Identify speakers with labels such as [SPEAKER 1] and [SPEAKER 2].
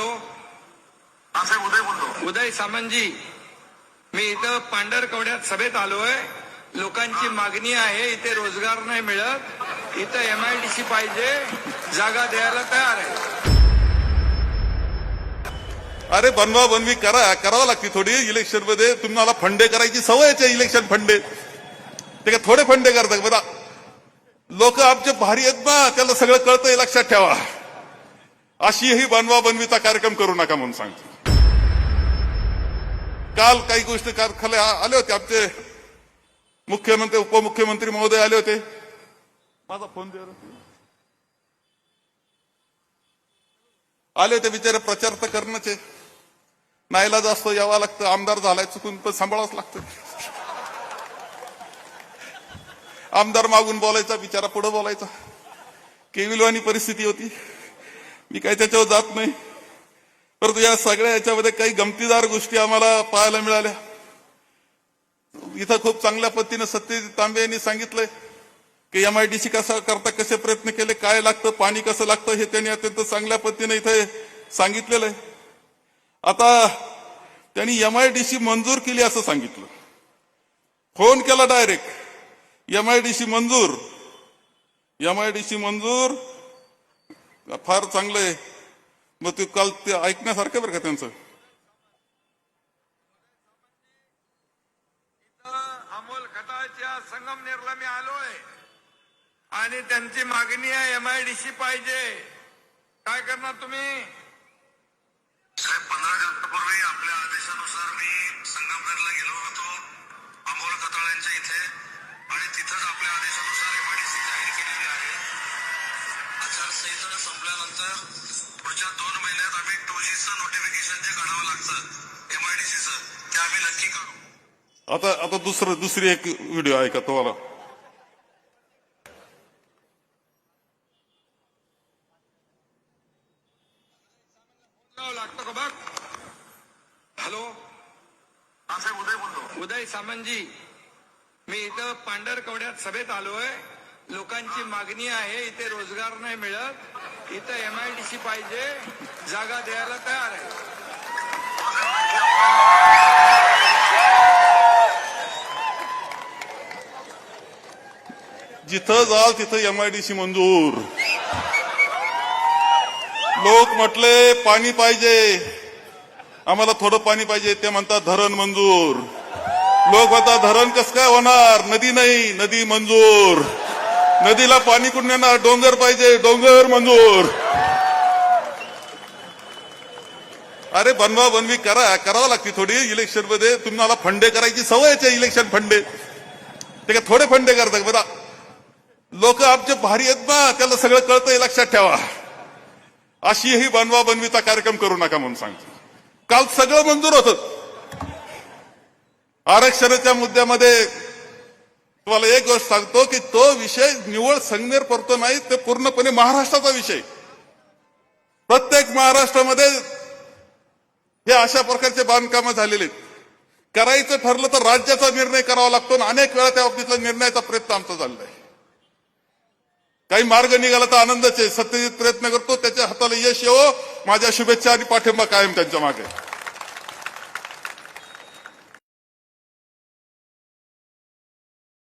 [SPEAKER 1] Hello
[SPEAKER 2] साहेब उदय बोलतो.
[SPEAKER 1] उदय सामंतजी मी इथं पांढरकवड्यात सभेत आलोय. लोकांची मागणी आहे इथे रोजगार नाही मिळत. इथं एम आय डी सी पाहिजे जागा द्यायला तयार आहे.
[SPEAKER 3] अरे बनवा बनवी करा करावं लागते थोडी इलेक्शनमध्ये. तुम्हाला फंडे करायची सवयच आहे इलेक्शन फंडे. ते काय थोडे फंडे करतात बघा लोक आमचे भारी आहेत ना त्याला सगळं कळतंय लक्षात ठेवा. अशीही बनवा बनवीचा कार्यक्रम करू नका म्हणून सांगतो. काल काही गोष्टी कारखाने आले होते आमचे मुख्यमंत्री उपमुख्यमंत्री महोदय आले होते. माझा फोन दे आले होते बिचारे प्रचार तर करणंच. नाहीला जास्त यावं लागतं आमदार झालाय चुकून पण सांभाळावंच लागतं. आमदार मागून बोलायचा बिचारा पुढे बोलायचा. केविलवानी परिस्थिती होती. मी काही त्याच्यावर जात नाही. परंतु या सगळ्या याच्यामध्ये काही गमतीदार गोष्टी आम्हाला पाहायला मिळाल्या. इथं खूप चांगल्या पद्धतीनं सत्यजित तांबे यांनी सांगितलंय की एम आय डी सी कसा करता कसे प्रयत्न केले काय लागतं पाणी कसं लागतं हे त्यांनी अत्यंत चांगल्या पद्धतीने इथे सांगितलेलं आहे. आता त्यांनी एम आय डी सी मंजूर केली असं सांगितलं. फोन केला direct. M I D C मंजूर. एम आय डी सी मंजूर. फार चांगलं आहे. मग ते काल ते ऐकण्यासारखं बरं का त्यांचं?
[SPEAKER 1] अमोल खताळच्या संगमनेरला मी आलोय. आणि त्यांची मागणी आहे एम आय डी सी पाहिजे. काय करणार तुम्ही?
[SPEAKER 2] साहेब पंधरा दिवसापूर्वी आपल्या आदेशानुसार मी संगमनेरला गेलो होतो अमोल कताळ्यांच्या इथे. आणि तिथंच आपल्या आदेशानुसार संपल्यानंतर पुढच्या दोन महिन्यात आम्ही टू चं नोटिफिकेशन जे काढावं लागतं एमआयडीसीचं ते आम्ही नक्की करू
[SPEAKER 3] आता आता दुसरं दुसरी एक व्हिडिओ आहे का तुम्हाला?
[SPEAKER 1] लागतं का बघ? हॅलो?
[SPEAKER 2] हा साहेब उदय बोलतो.
[SPEAKER 1] उदय सामंतजी मी इथं पांढरकवड्यात सभेत आलोय. लोकांची मागणी आहे इथे रोजगार नाही मिळत. इथं एम आय डी सी पाहिजे जागा द्यायला तयार आहे.
[SPEAKER 3] जिथं जाल तिथं एम आयडीसी मंजूर. लोक म्हटले पाणी पाहिजे. आम्हाला थोडं पाणी पाहिजे ते म्हणतात धरण मंजूर. लोक म्हणतात धरण कसं काय होणार? नदी नाही नदी मंजूर. नदीला पाणी कुठून येणार डोंगर पाहिजे. डोंगर मंजूर. अरे बनवा बनवी करा. करावं लागते थोडी इलेक्शनमध्ये. तुम्हाला फंडे करायची सवयच आहे इलेक्शन फंडे. ते का थोडे फंडे करतात बघा लोक आमचे भारी आहेत ना त्याला सगळं कळतंय. लक्षात ठेवा. अशी ही बनवा बनवीचा कार्यक्रम करू नका म्हणून सांगतो. काल सगळं मंजूर होत. आरक्षणाच्या मुद्द्यामध्ये तुम्हाला एक गोष्ट सांगतो की तो विषय निवळ संगमेर पडतो नाही ते पूर्णपणे महाराष्ट्राचा विषय. प्रत्येक महाराष्ट्रामध्ये हे अशा प्रकारचे बांधकामं झालेले आहेत. करायचं ठरलं तर राज्याचा निर्णय करावा लागतो आणि अनेक वेळा त्या बाबतीतला निर्णयाचा प्रयत्न आमचा चाललाय काही मार्ग निघाला तर आनंदाचे सत्यजित प्रयत्न करतो त्याच्या हाताला यश येवो. माझ्या शुभेच्छा आणि पाठिंबा कायम त्यांच्या मागे.